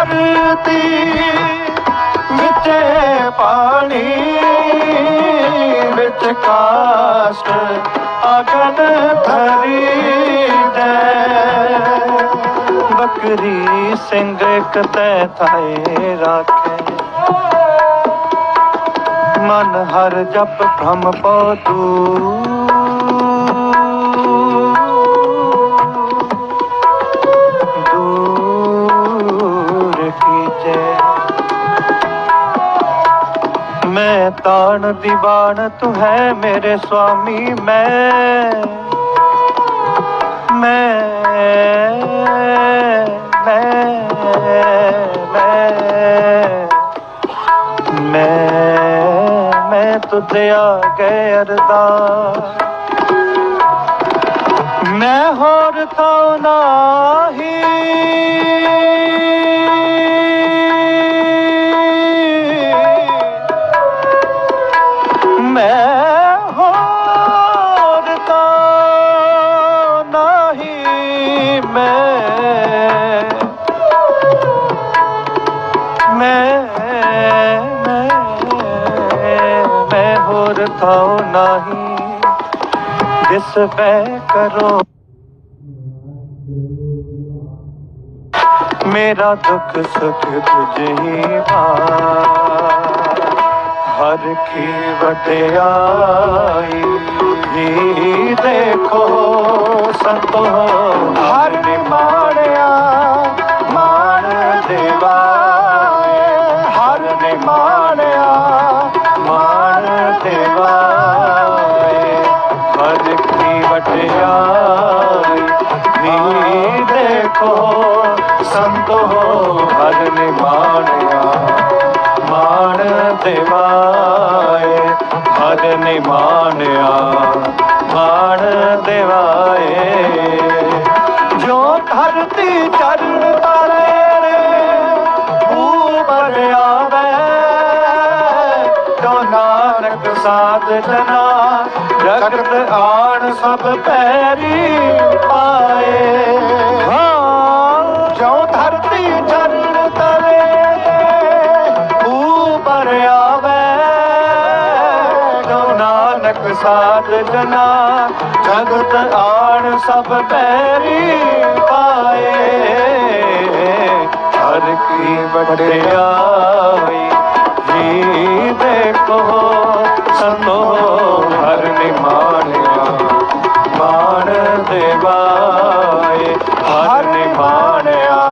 ਧਰਤੀ ਵਿੱਚ ਪਾਣੀ, ਵਿੱਚ ਕਾਸ਼ਟ ਅਗਨ ਧਰੀ ਦੇ ਬਕਰੀ ਸਿੰਘ ਕਤੈ ਥਾਏ ਰਾਖੇ। ਮਨ ਹਰ ਜਪ ਭ੍ਰਮ ਪਉ ਦੂਰ। ਮੈਂ ਤਾਣ ਦੀਵਾਨ, ਤੂੰ ਹੈ ਮੇਰੇ ਸੁਆਮੀ ਮੈਂ ਮੈਂ ਮੈਂ ਮੈਂ ਮੈਂ ਮੈਂ ਤੁਧ ਆਗੇ ਮੈਂ ਹੋਰ ਤਾਂ ਨਾਹੀ। ਹੋਰ ਤਾਂ ਨਾਹੀ ਮੈਂ ਮੈਂ ਮੈਂ ਮੈਂ ਹੋਰ ਥਾਉ ਨਹੀਂ ਦਿਸ ਪੈ ਕਰੋ ਮੇਰਾ ਦੁੱਖ ਸੁਖ ਤੁਝੇ ਹਰ ਕੀ ਵਡਿਆਈ ਜੀ ਦੇਖੋ ਸੰਤੋ ਹਰ ਨਿਮਾਣਿਆ ਮਾਣ ਦੇਵਾਏ। ਹਰ ਨਿਮਾਣਿਆ ਮਾਣ ਦੇਵਾਏ। ਹਰ ਕੀ ਵਡਿਆਈ ਜੀ ਦੇਖੋ ਸੰਤੋ। ਹਰ ਨਿਮਾਣਿਆ ਮਾਣ ਦੇਵਾਏ ਹਰ ਨਿਮਾਣਿਆ ਮਾਣ ਦੇਵਾਏ ਜੋ ਧਰਤੀ ਚਰਨ ਤਾਰੇ ਰੇ ਉਪਰ ਆਵੇ। ਜੋ ਨਾਨਕ ਸਾਧ ਜਨਾ ਜਗਤ ਆਣ ਸਭ ਪੈਰੀ ਨਾਨਕ ਸਾਧ ਜਨਾ, ਜਗਤ ਆਣ ਸਭ ਪੈਰੀ ਪਾਏ। ਹਰ ਕੀ ਵਡਿਆਈ ਜੀ ਦੇਖੋ, ਸੰਤੋ ਹਰ ਨਿਮਾਣਿਆ। ਮਾਣ ਦੇਵਾ